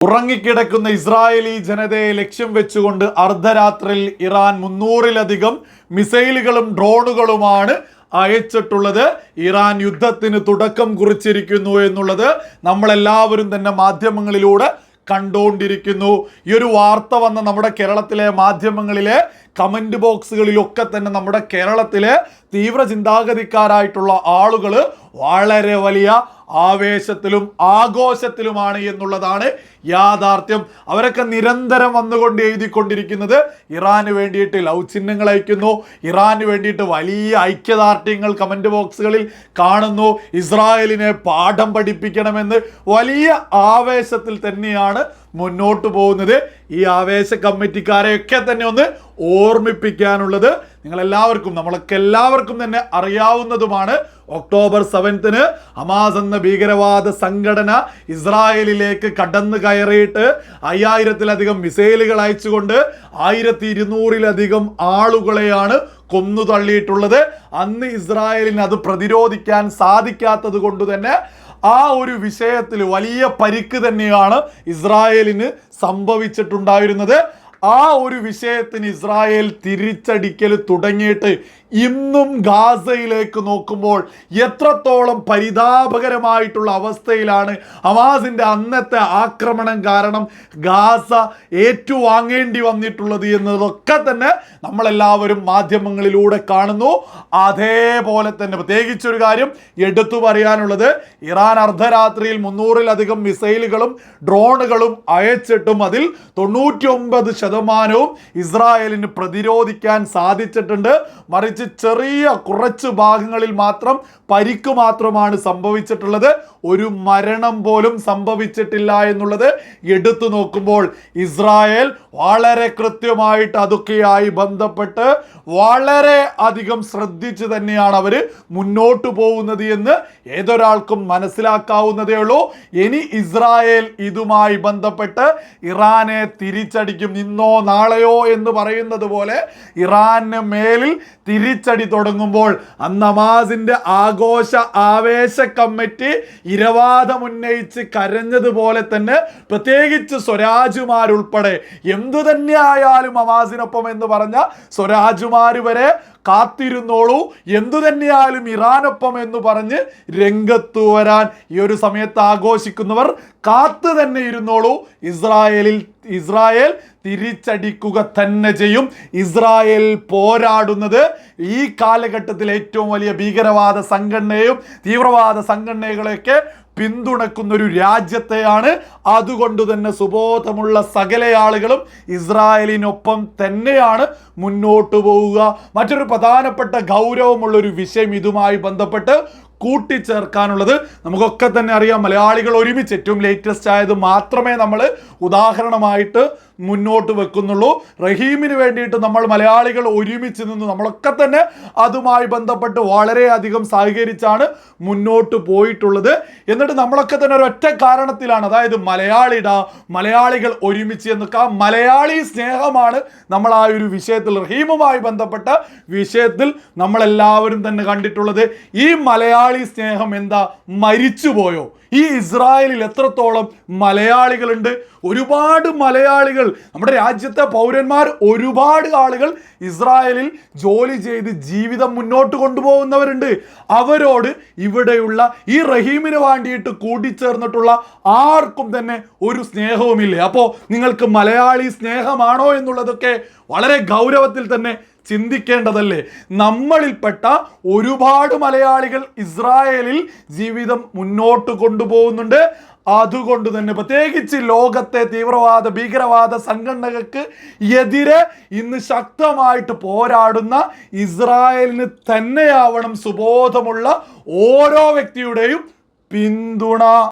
ഉറങ്ങിക്കിടക്കുന്ന ഇസ്രായേലി ജനതയെ ലക്ഷ്യം വെച്ചുകൊണ്ട് അർദ്ധരാത്രിയിൽ ഇറാൻ മുന്നൂറിലധികം മിസൈലുകളും ഡ്രോണുകളുമാണ് അയച്ചിട്ടുള്ളത്. ഇറാൻ യുദ്ധത്തിന് തുടക്കം കുറിച്ചിരിക്കുന്നു എന്നുള്ളത് നമ്മളെല്ലാവരും തന്നെ മാധ്യമങ്ങളിലൂടെ കണ്ടുകൊണ്ടിരിക്കുന്നു ഈ ഒരു വാർത്ത വന്ന നമ്മുടെ കേരളത്തിലെ മാധ്യമങ്ങളിലെ കമന്റ് ബോക്സുകളിലൊക്കെ തന്നെ നമ്മുടെ കേരളത്തിലെ തീവ്ര ചിന്താഗതിക്കാരായിട്ടുള്ള ആളുകൾ വളരെ വലിയ ആവേശത്തിലും ആഘോഷത്തിലുമാണ് എന്നുള്ളതാണ് യാഥാർത്ഥ്യം. അവരൊക്കെ നിരന്തരം വന്നുകൊണ്ട് എഴുതിക്കൊണ്ടിരിക്കുന്നത് ഇറാന് വേണ്ടിയിട്ട് ലവ് ചിഹ്നങ്ങൾ അയക്കുന്നു. ഇറാന് വേണ്ടിയിട്ട് വലിയ ഐക്യദാർഢ്യങ്ങൾ കമന്റ് ബോക്സുകളിൽ കാണുന്നു. ഇസ്രായേലിനെ പാഠം പഠിപ്പിക്കണമെന്ന് വലിയ ആവേശത്തിൽ തന്നെയാണ് മുന്നോട്ട് പോകുന്നത് ഈ ആവേശ കമ്മിറ്റിക്കാരെയൊക്കെ തന്നെ ഒന്ന് ഓർമ്മിപ്പിക്കാനുള്ളത് നിങ്ങളെല്ലാവർക്കും നമ്മളൊക്കെ എല്ലാവർക്കും തന്നെ അറിയാവുന്നതുമാണ് ഒക്ടോബർ സെവൻത്തിന് ഹമാസ് എന്ന ഭീകരവാദ സംഘടന ഇസ്രായേലിലേക്ക് കടന്നു കയറിയിട്ട് അയ്യായിരത്തിലധികം മിസൈലുകൾ അയച്ചുകൊണ്ട് ആയിരത്തി ഇരുന്നൂറിലധികം ആളുകളെയാണ് കൊന്നു തള്ളിയിട്ടുള്ളത് അന്ന് ഇസ്രായേലിന് അത് പ്രതിരോധിക്കാൻ സാധിക്കാത്തത് കൊണ്ട് തന്നെ ആ ഒരു വിഷയത്തിൽ വലിയ പരിക്ക് തന്നെയാണ് ഇസ്രായേലിന് സംഭവിച്ചിട്ടുണ്ടായിരുന്നത്. ആ ഒരു വിഷയത്തിന് ഇസ്രായേൽ തിരിച്ചടിക്കൽ തുടങ്ങിയിട്ട് ഇന്നും ഗാസയിലേക്ക് നോക്കുമ്പോൾ എത്രത്തോളം പരിതാപകരമായിട്ടുള്ള അവസ്ഥയിലാണ് അവാസിന്റെ അന്നത്തെ ആക്രമണം കാരണം ഗാസ ഏറ്റുവാങ്ങേണ്ടി വന്നിട്ടുള്ളത് എന്നതൊക്കെ തന്നെ നമ്മളെല്ലാവരും മാധ്യമങ്ങളിലൂടെ കാണുന്നു. അതേപോലെ തന്നെ പ്രത്യേകിച്ചൊരു കാര്യം എടുത്തു പറയാനുള്ളത് ഇറാൻ അർദ്ധരാത്രിയിൽ മുന്നൂറിലധികം മിസൈലുകളും ഡ്രോണുകളും അയച്ചിട്ടും അതിൽ തൊണ്ണൂറ്റി ശതമാനവും ഇസ്രായേലിന് പ്രതിരോധിക്കാൻ സാധിച്ചിട്ടുണ്ട്. മറിച്ച് ചെറിയ കുറച്ച് ഭാഗങ്ങളിൽ മാത്രം പരിക്ക് മാത്രമാണ് സംഭവിച്ചിട്ടുള്ളത്. ഒരു മരണം പോലും സംഭവിച്ചിട്ടില്ല എന്നുള്ളത് എടുത്തു നോക്കുമ്പോൾ ഇസ്രായേൽ വളരെ കൃത്യമായിട്ട് അതൊക്കെയായി ബന്ധപ്പെട്ട് വളരെ അധികം ശ്രദ്ധിച്ച് തന്നെയാണ് അവർ മുന്നോട്ട് പോകുന്നത് എന്ന് ഏതൊരാൾക്കും മനസ്സിലാക്കാവുന്നതേ ഉള്ളൂ. ഇനി ഇസ്രായേൽ ഇതുമായി ബന്ധപ്പെട്ട് ഇറാനെ തിരിച്ചടിക്കും ഇന്നോ നാളെയോ എന്ന് പറയുന്നത് പോലെ ഇറാന് മേലിൽ തിരിച്ചടി തുടങ്ങുമ്പോൾ അന്നമാസിന്റെ ആഘോഷ ആവേശ കമ്മിറ്റി ഇരവാദം ഉന്നയിച്ച് കരഞ്ഞതുപോലെ തന്നെ പ്രത്യേകിച്ച് സ്വരാജുമാരുൾപ്പെടെ എന്തു തന്നെ ആയാലും അമാസിനൊപ്പം എന്ന് പറഞ്ഞ സ്വരാജുമാർ വരെ കാത്തിരുന്നോളൂ. എന്തു തന്നെയായാലും ഇറാനൊപ്പം എന്ന് പറഞ്ഞ് രംഗത്തു വരാൻ ഈ ഒരു സമയത്ത് ആഘോഷിക്കുന്നവർ കാത്തു തന്നെ ഇരുന്നോളൂ. ഇസ്രായേലിൽ ഇസ്രായേൽ തിരിച്ചടിക്കുക തന്നെ ചെയ്യും. ഇസ്രായേൽ പോരാടുന്നത് ഈ കാലഘട്ടത്തിൽ ഏറ്റവും വലിയ ഭീകരവാദ സംഘടനയും തീവ്രവാദ സംഘടനകളെയൊക്കെ പിന്തുണക്കുന്ന ഒരു രാജ്യത്തെയാണ്. അതുകൊണ്ട് തന്നെ സുബോധമുള്ള സകല ആളുകളും ഇസ്രായേലിനൊപ്പം തന്നെയാണ് മുന്നോട്ട് പോവുക. മറ്റൊരു പ്രധാനപ്പെട്ട ഗൗരവമുള്ള ഒരു വിഷയം ഇതുമായി ബന്ധപ്പെട്ട് കൂട്ടിച്ചേർക്കാനുള്ളത് നമുക്കൊക്കെ തന്നെ അറിയാം. മലയാളികൾ ഒരുമിച്ച് ഏറ്റവും ലേറ്റസ്റ്റ് ആയത് മാത്രമേ നമ്മൾ ഉദാഹരണമായിട്ട് മുന്നോട്ട് വെക്കുന്നുള്ളൂ. റഹീമിന് വേണ്ടിയിട്ട് നമ്മൾ മലയാളികൾ ഒരുമിച്ച് നിന്ന് നമ്മളൊക്കെ തന്നെ അതുമായി ബന്ധപ്പെട്ട് വളരെയധികം സഹകരിച്ചാണ് മുന്നോട്ട് പോയിട്ടുള്ളത്. എന്നിട്ട് നമ്മളൊക്കെ തന്നെ ഒരൊറ്റ കാരണത്തിലാണ് അതായത് മലയാളിട മലയാളികൾ ഒരുമിച്ച് എന്നൊക്കെ. ആ മലയാളി സ്നേഹമാണ് നമ്മൾ ആ ഒരു വിഷയത്തിൽ റഹീമുമായി ബന്ധപ്പെട്ട വിഷയത്തിൽ നമ്മളെല്ലാവരും തന്നെ കണ്ടിട്ടുള്ളത്. ഈ മലയാളി സ്നേഹം എന്താ? മരിച്ചുപോയോ? ഈ ഇസ്രായേലിൽ എത്രത്തോളം മലയാളികളുണ്ട്? ഒരുപാട് മലയാളികൾ നമ്മുടെ രാജ്യത്തെ പൗരന്മാർ ഒരുപാട് ആളുകൾ ഇസ്രായേലിൽ ജോലി ചെയ്ത് ജീവിതം മുന്നോട്ട് കൊണ്ടുപോകുന്നവരുണ്ട്. അവരോട് ഇവിടെയുള്ള ഈ റഹീമിന് വേണ്ടിയിട്ട് കൂട്ടിച്ചേർന്നിട്ടുള്ള ആർക്കും തന്നെ ഒരു സ്നേഹവുമില്ല? അപ്പോൾ നിങ്ങൾക്ക് മലയാളി സ്നേഹമാണോ എന്നുള്ളതൊക്കെ വളരെ ഗൗരവത്തിൽ തന്നെ ചിന്തിക്കേണ്ടതല്ലേ? നമ്മളിൽപ്പെട്ട ഒരുപാട് മലയാളികൾ ഇസ്രായേലിൽ ജീവിതം മുന്നോട്ട് കൊണ്ടുപോകുന്നുണ്ട്. അതുകൊണ്ട് തന്നെ പ്രത്യേകിച്ച് ലോകത്തെ തീവ്രവാദ ഭീകരവാദ സംഘടനകൾക്ക് എതിരെ ഇന്ന് ശക്തമായിട്ട് പോരാടുന്ന ഇസ്രായേലിന് തന്നെയാവണം സുബോധമുള്ള ഓരോ വ്യക്തിയുടെയും പിന്തുണ.